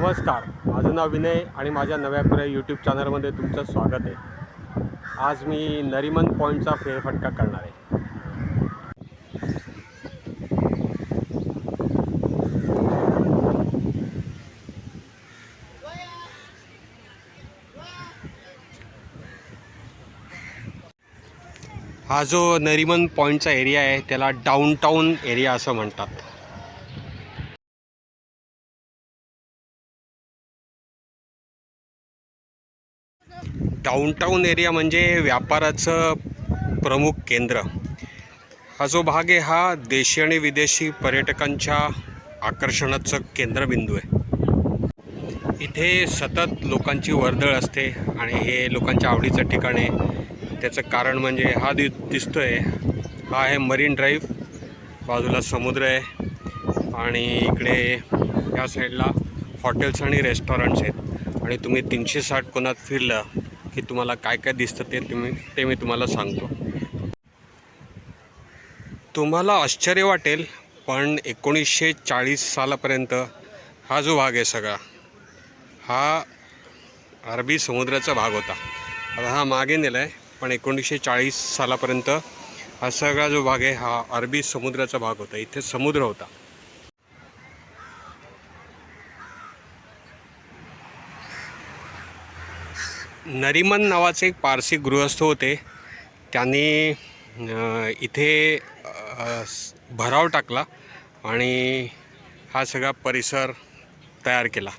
नमस्कार. माझं नाव विनय आणि माझ्या नव्या पुऱ्या यूट्यूब चॅनलमध्ये तुमचं स्वागत आहे. आज मी नरिमन पॉईंटचा फेरफटका करणार आहे. हा जो नरिमन पॉईंटचा एरिया आहे त्याला डाऊनटाऊन एरिया असं म्हणतात. डाऊनटाऊन एरिया म्हणजे व्यापाराचं प्रमुख केंद्र. हा जो भाग आहे हा देशी आणि विदेशी पर्यटकांच्या आकर्षणाचं केंद्रबिंदू आहे. इथे सतत लोकांची वर्दळ असते आणि हे लोकांच्या आवडीचं ठिकाण आहे. त्याचं कारण म्हणजे हा दि दिसतोय हा आहे मरीन ड्राईव्ह बाजूला समुद्र आहे आणि इकडे या साईडला हॉटेल्स आणि रेस्टॉरंट्स आहेत. आणि तुम्ही तीनशे साठ कोणात फिरलं की तुम्हाला काय काय दिसतं ते तुम्ही ते मी तुम्हाला सांगतो. तुम्हाला आश्चर्य वाटेल पण एकोणीसशे चाळीस सालापर्यंत हा जो भाग आहे सगळा हा अरबी समुद्राचा भाग होता. आता हा मागे नेला आहे पण एकोणीसशे चाळीस सालापर्यंत हा सगळा जो भाग आहे हा अरबी समुद्राचा भाग होता. इथे समुद्र होता. नरिमन नावाचे एक पारसी गृहस्थ होते. त्यांनी इथे भराव टाकला आणि हा सगळा परिसर तयार केला.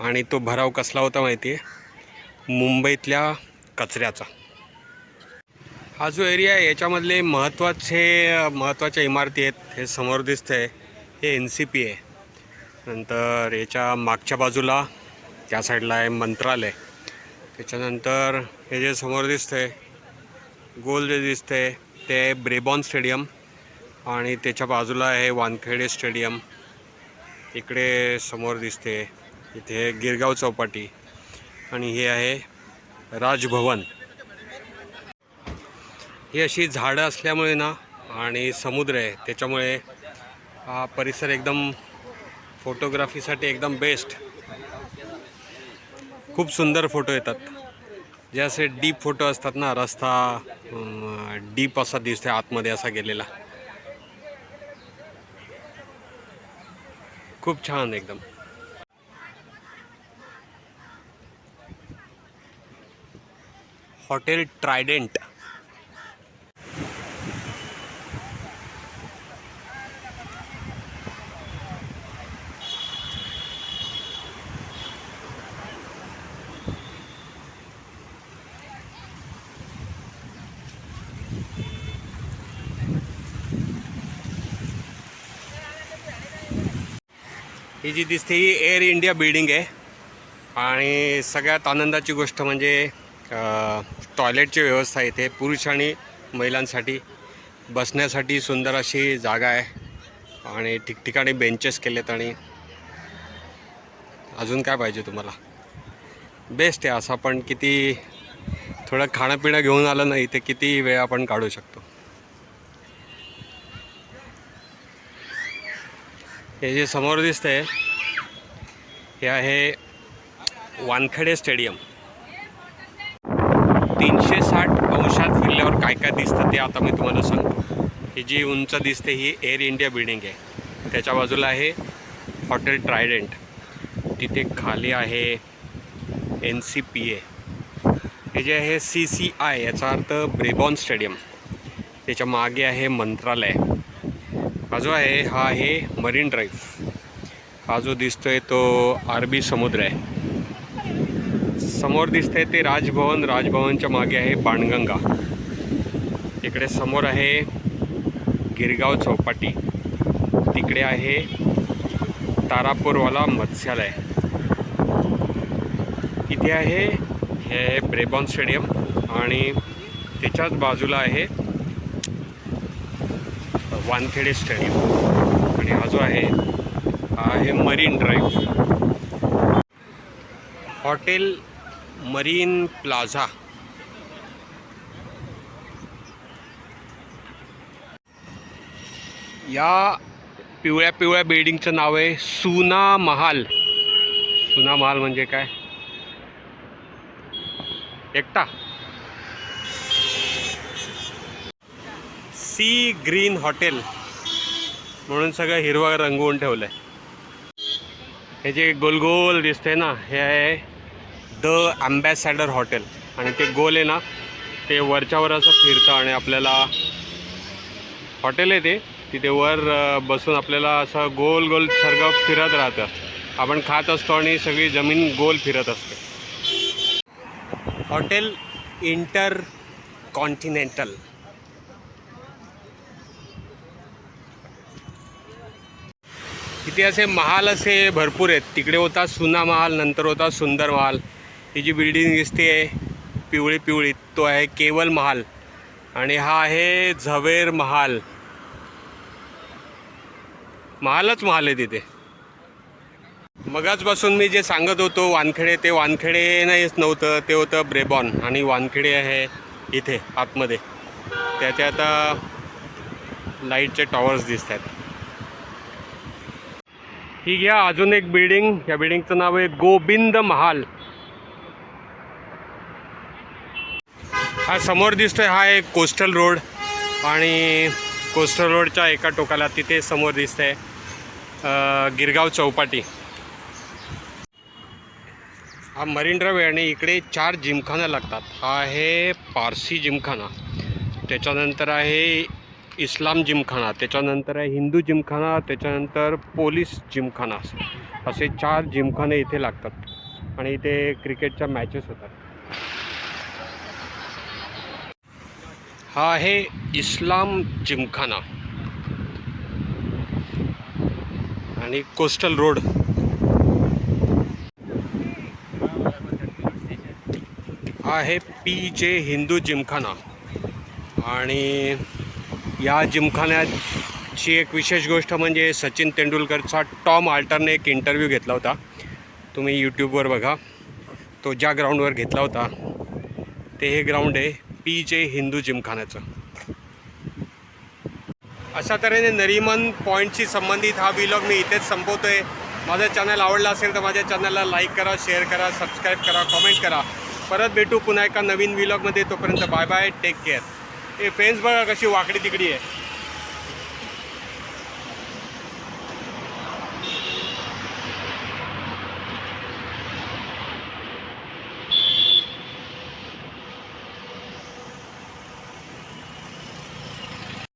आणि तो भराव कसला होता माहिती आहे मुंबईतल्या कचऱ्याचा. हा जो एरिया आहे याच्यामधले महत्त्वाचे महत्त्वाच्या इमारती आहेत हे समोर दिसतं आहे हे एन सी पी आहे. नंतर याच्या मागच्या बाजूला त्या साईडला आहे मंत्रालय. त्याच्यानंतर हे जे समोर दिसतंय गोल जे दिसतंय ते आहे ब्रेबॉन स्टेडियम आणि त्याच्या बाजूला आहे वानखेडे स्टेडियम. इकडे समोर दिसते इथे गिरगाव चौपाटी आणि हे आहे राजभवन. ही अशी झाडं असल्यामुळे ना आणि समुद्र आहे त्याच्यामुळे हा परिसर एकदम फोटोग्राफीसाठी एकदम बेस्ट खूप सुंदर फोटो येतात. जे असे डीप फोटो असतात ना रस्ता डीप असा दिसतोय आतमध्ये असा गेलेला. खूप छान एकदम. Hotel Trident. ही जी दिसते ही एअर इंडिया बिल्डिंग आहे. आणि सगळ्यात आनंदाची गोष्ट म्हणजे टॉयलेटची व्यवस्था इथे पुरुष आणि महिलांसाठी बसण्यासाठी सुंदर अशी जागा आहे. आणि ठिकठिकाणी बेंचेस केलेत आणि अजून काय पाहिजे तुम्हाला? बेस्ट आहे असं आपण किती थोडं खाणंपिणं घेऊन आलं नाही ते किती वेळ आपण काढू शकतो. हे जे समोर दिसतंय हे आहे वानखेडे स्टेडियम. तीनशे साठ अंशात फिरल्यावर काय काय दिसतं ते आता मी तुम्हाला सांगतो. ही जी उंच दिसते ही एअर इंडिया बिल्डिंग आहे. त्याच्या बाजूला आहे हॉटेल ट्रायडेंट तिथे खाली आहे एन सी पी ए हे जे आहे सी सी आय याचा अर्थ ब्रेबॉन स्टेडियम त्याच्यामागे आहे मंत्रालय. हा जो आहे हा आहे मरीन ड्राईव्ह हा जो दिसतोय तो अरबी समुद्र आहे. समोर दिसतंय ते राजभवन राजभवनच्या मागे आहे बाणगंगा इकडे समोर आहे गिरगाव चौपाटी. तिकडे आहे तारापूरवाला मत्स्यालय. इथे आहे हे ब्रेबॉन स्टेडियम आणि त्याच्याच बाजूला आहे वानखेडे स्टेडियम. आणि हा जो आहे हा आहे Marine Drive. Hotel Marine Plaza. या पिवळ्या पिवळ्या बिल्डिंगचं नाव आहे सुना महाल. सुना महाल म्हणजे काय? एकटा. सी ग्रीन हॉटेल म्हणून सगळं हिरवं रंगवून ठेवलं आहे हे जे गोलगोल दिसतंय ना हे आहे द अँबॅसॅडर हॉटेल. आणि ते गोल आहे ना ते वरच्यावर असं फिरतं आणि आपल्याला हॉटेल आहे ते. तिथे वर बसून आपल्याला असं गोल गोल सर्ग फिरत राहतं. आपण खात असतो आणि सगळी जमीन गोल फिरत असते. हॉटेल इंटर कॉन्टिनेंटल इथे असे महाल असे भरपूर आहेत. तिकडे होता सुना महाल नंतर होता सुंदर महाल. ही जी बिल्डिंग दिसते आहे पिवळी पिवळी तो आहे केवल महाल. आणि हा आहे झवेर महाल. महालच महाल आहे तिथे. मगाचपासून मी जे सांगत होतो वानखेडे ते वानखेडे नाहीच नव्हतं ते होतं ब्रेबॉन. आणि वानखेडे आहे इथे आतमध्ये. त्याचे आता लाईटचे टॉवर्स दिसत आहेत ही घ्या अजून एक बिल्डिंग या बिल्डिंगचं नाव आहे गोविंद महाल. हा समोर दिसतोय हा एक कोस्टल रोड आणि कोस्टल रोडच्या एका टोकाला तिथे समोर दिसतंय आहे गिरगाव चौपाटी. हा मरीन ड्राईव्ह आणि इकडे चार जिमखाना लागतात. हा आहे पारसी जिमखाना. त्याच्यानंतर आहे इस्लाम जिमखाना त्याच्यानंतर आहे हिंदू जिमखाना त्याच्यानंतर पोलीस जिमखाना असे. चार जिमखाने इथे लागतात आणि इथे क्रिकेटच्या मॅचेस होतात. हा आहे इस्लाम जिमखाना. आणि कोस्टल रोड. हा आहे पी जे हिंदू जिमखाना. आणि या जिमखान्याची एक विशेष गोष्ट म्हणजे सचिन तेंडुलकरचा टॉम आल्टरने एक इंटरव्ह्यू घेतला होता. तुम्ही यूट्यूबवर बघा. तो ज्या ग्राउंडवर घेतला होता ते हे ग्राउंड आहे पी जे हिंदू जिमखान्याचं. अशा तऱ्हेने नरीमन पॉईंटशी संबंधित हा व्हिलॉग मी इथेच संपवतोय. माझं चॅनल आवडला असेल तर माझ्या चॅनलला लाईक करा शेअर करा सबस्क्राईब करा कमेंट करा. परत भेटू पुन्हा एका नवीन व्हिलॉगमध्ये तोपर्यंत बाय बाय टेक केअर हे फेन्स बघा कशी वाकडी तिकडी आहे.